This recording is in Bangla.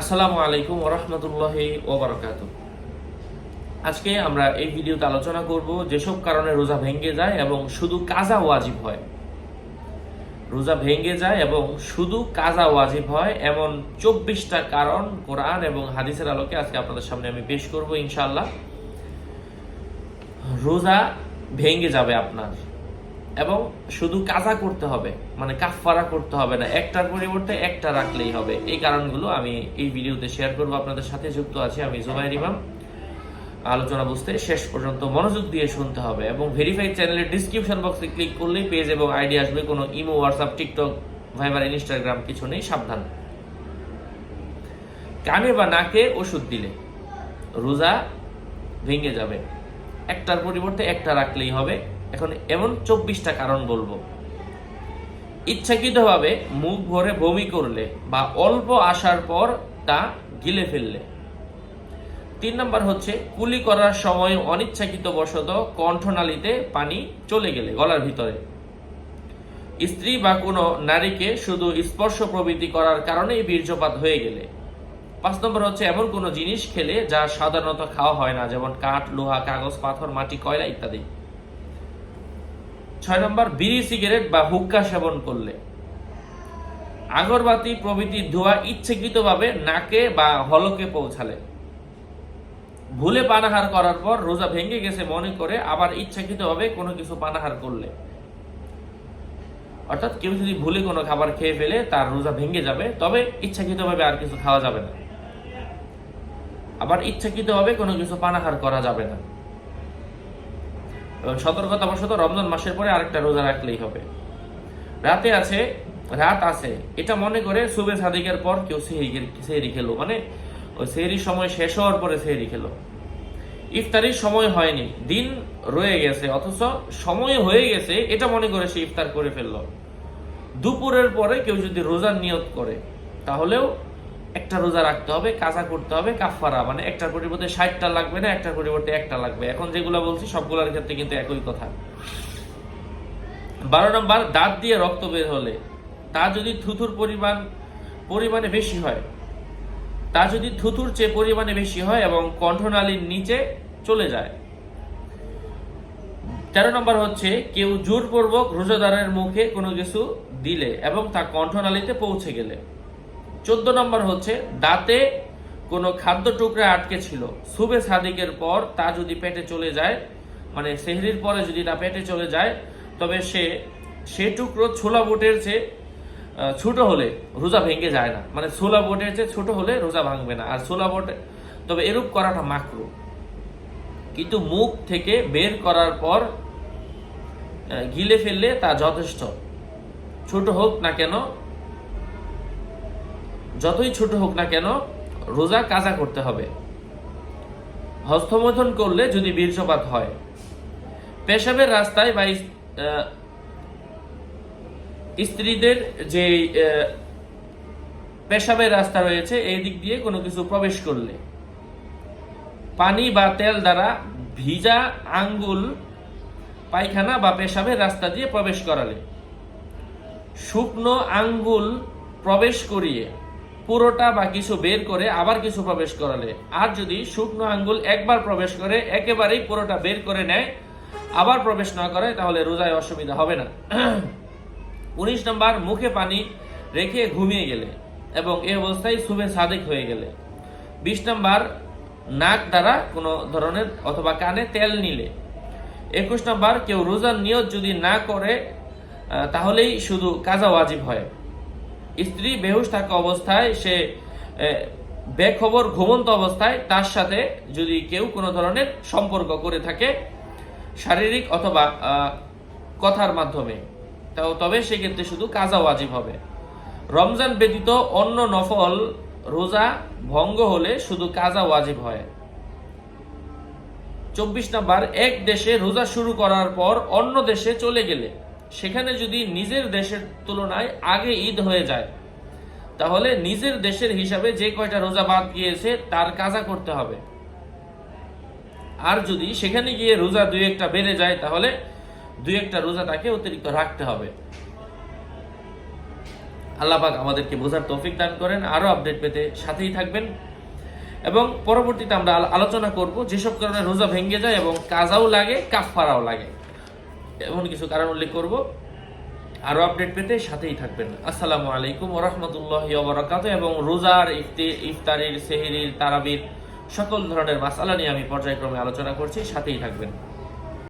আসসালামু আলাইকুম ওরহমতুল্লাহ ওবরাকাত আজকে আমরা এই ভিডিওতে আলোচনা করব যেসব কারণে রোজা ভেঙে যায় এবং শুধু কাজা ওয়াজিব হয়। রোজা ভেঙে যায় এবং শুধু কাজা ওয়াজিব হয় এমন চব্বিশটা কারণ কোরআন এবং হাদিসের আলোকে আজকে আপনাদের সামনে আমি পেশ করব ইনশাল্লাহ রোজা ভেঙে যাবে আপনার। এবং শুধু কাজা করতে হবে মানে কাফফারা করতে হবে না, একটার পরিবর্তে একটা রাখলেই হবে। এই কারণগুলো আমি এই ভিডিওতে শেয়ার করব, আপনাদের সাথে যুক্ত আছি আমি জুবাইর ইমাম। আলোচনা বুঝতে শেষ পর্যন্ত মনোযোগ দিয়ে শুনতে হবে এবং ভেরিফাইড চ্যানেলের ডিসক্রিপশন বক্সে ক্লিক করলেই পেজ এবং আইডি আসবে, কোনো imo WhatsApp TikTok Viber Instagram কিছু নেই, সাবধান। কানে বা নাকে ওষুধ দিলে রোজা ভেঙে যাবে। একটার পরিবর্তে একটা রাখলেই হবে। এখন এমন চব্বিশটা কারণ বলব। ইচ্ছাকৃতভাবে মুখ ভরে বমি করলে বা অল্প আসার পর তা গিলে ফেললে। তিন নম্বর হচ্ছে, কুলি করার সময় অনিচ্ছাকৃত বশত কণ্ঠনালীতে পানি চলে গেলে গলার ভিতরে। স্ত্রী বা কোনো নারীকে শুধু স্পর্শ প্রবৃত্তি করার কারণেই বীর্যপাত হয়ে গেলে। পাঁচ নম্বর হচ্ছে, এমন কোনো জিনিস খেলে যা সাধারণত খাওয়া হয় না, যেমন কাঠ, লোহা, কাগজ, পাথর, মাটি, কয়লা ইত্যাদি। ছয় নম্বর, বিড়ি, সিগারেট বা হুক্কা সেবন করলে। আগরবাতি, প্রভৃতি ধোয়া ইচ্ছাকৃতভাবে নাকে বা হলকে পৌঁছালে। ভুলে পানাহার করার পর রোজা ভেঙে গেছে মনে করে আবার ইচ্ছাকৃতভাবে কোনো কিছু পানাহার করলে। অর্থাৎ কেউ যদি ভুলে কোনো খাবার খেয়ে ফেলে, তার রোজা ভেঙে যাবে, তবে ইচ্ছাকৃতভাবে আর কিছু খাওয়া যাবে না। আবার ইচ্ছাকৃতভাবে কোনো কিছু পানাহার করা যাবে না। এবং সতর্কতাবশত রমজান মাসের পরে আরেকটা রোজা রাখলেই হবে। রাতে আছে, রাত আছে। এটা মনে করে সুবে সাদিকের পর কেউ সেহরি খেলো মানে ওই সেহরির সময় শেষ হওয়ার পরে সেহরি খেলো। ইফতারির সময় হয়নি। দিন রয়ে গেছে, অথচ সময় হয়ে গেছে, এটা মনে করে সে ইফতার করে ফেলল। দুপুরের পরে কেউ যদি রোজার নিয়ত করে, তাহলেও একটা রোজা রাখতে হবে, কাজা করতে হবে কাফারা মানে একটার পরিবর্তে ষাটটা লাগবে না, একটার পরিবর্তে একটা লাগবে। এখন যেগুলো বলছি, সবগুলোর ক্ষেত্রে কিন্তু একই কথা। বারো নম্বর, দাঁত দিয়ে রক্ত বের হলে, তা যদি থুথুর পরিমাণ, পরিমাণে বেশি হয়, তা যদি থুতুর চেয়ে পরিমাণে বেশি হয় এবং কণ্ঠনালীর নিচে চলে যায়। তেরো নম্বর হচ্ছে, কেউ জোরপূর্বক রোজাদারের মুখে কোনো কিছু দিলে এবং তা কণ্ঠনালীতে পৌঁছে গেলে। চোদ্দ নম্বর হচ্ছে, দাঁতে কোনো খাদ্য টুকরা আটকে ছিল। সুবে সাদিকের পর তা যদি পেটে চলে যায় মানে সেহরির পরে যদি তা পেটে চলে যায়, তবে সে সে টুকরো ছোলা বুটের চেয়ে ছোট হলে রোজা ভেঙে যায় না। মানে ছোলা বোটের চেয়ে ছোট হলে রোজা ভাঙবে না। আর ছোলা বোটে, তবে এরূপ করাটা মাকরু। কিন্তু মুখ থেকে বের করার পর গিলে ফেললে তা যথেষ্ট। ছোট হোক না কেন যতই ছোট হোক না কেন, রোজা কাজা করতে হবে। হস্তমৈথন করলে যদি বীর্যপাত হয়, পেশাবের রাস্তায় বা স্ত্রীদের যে পেশাবের রাস্তা রয়েছে, এই দিক দিয়ে কোনো কিছু প্রবেশ করলে, পানি বা তেল দ্বারা ভিজা আঙ্গুল, পায়খানা বা পেশাবের রাস্তা দিয়ে প্রবেশ করালে, শুকনো আঙ্গুল প্রবেশ করিয়ে পুরোটা বা কিছু বের করে আবার কিছু প্রবেশ করালে। আর যদি শুকনো আঙ্গুল একবার প্রবেশ করে, একেবারেই পুরোটা বের করে নেয়, আবার প্রবেশ না করে, তাহলে রোজায় অসুবিধা হবে না। উনিশ নম্বর, মুখে পানি রেখে ঘুমিয়ে গেলে এবং এই অবস্থায় সুবে সাদেক হয়ে গেলে। বিশ নম্বর, নাক দ্বারা কোনো ধরনের অথবা কানে তেল নিলে। একুশ নম্বর, কেউ রোজার নিয়ত যদি না করে তাহলেই শুধু কাজা ওয়াজিব হয়। স্ত্রী বেহুশ থাকা অবস্থায়, সে বেখবর, ঘুমন্ত অবস্থায়, তার সাথে যদি কেউ কোনো ধরনের সম্পর্ক করে থাকে, শারীরিক অথবা কথার মাধ্যমে, তাও তবে সেক্ষেত্রে শুধু কাজা ওয়াজিব হবে। রমজান ব্যতীত অন্য নফল রোজা ভঙ্গ হলে শুধু কাজা ওয়াজিব হয়। চব্বিশ নাম্বার, এক দেশে রোজা শুরু করার পর অন্য দেশে চলে গেলে সেখানে যদি নিজের দেশের তুলনায় আগে ঈদ হয়ে যায়, তাহলে নিজের দেশের হিসাবে যে কয়টা রোজা বাদ গিয়েছে তার কাজা করতে হবে। আর যদি সেখানে গিয়ে রোজা দুই একটা বেড়ে যায়, তাহলে দুই একটা রোজা তাকে অতিরিক্ত রাখতে হবে। আল্লাহ পাক আমাদেরকে বোঝার তৌফিক দান করেন আরও আপডেট পেতে সাথেই থাকবেন। এবং পরবর্তীতে আমরা আলোচনা করব যেসব কারণে রোজা ভেঙে যায় এবং কাজাও লাগে কাফারাও লাগে। এমন কিছু কারণ উল্লেখ করব। আরও আপডেট পেতে সাথেই থাকবেন। আসসালামু আলাইকুম ওরহমতুল্লাহ ওবরাকাত এবং রোজার ইফতি- ইফতারির, সেহেরির, তারাবির সকল ধরনের মাসালা নিয়ে আমি পর্যায়ক্রমে আলোচনা করছি, সাথেই থাকবেন।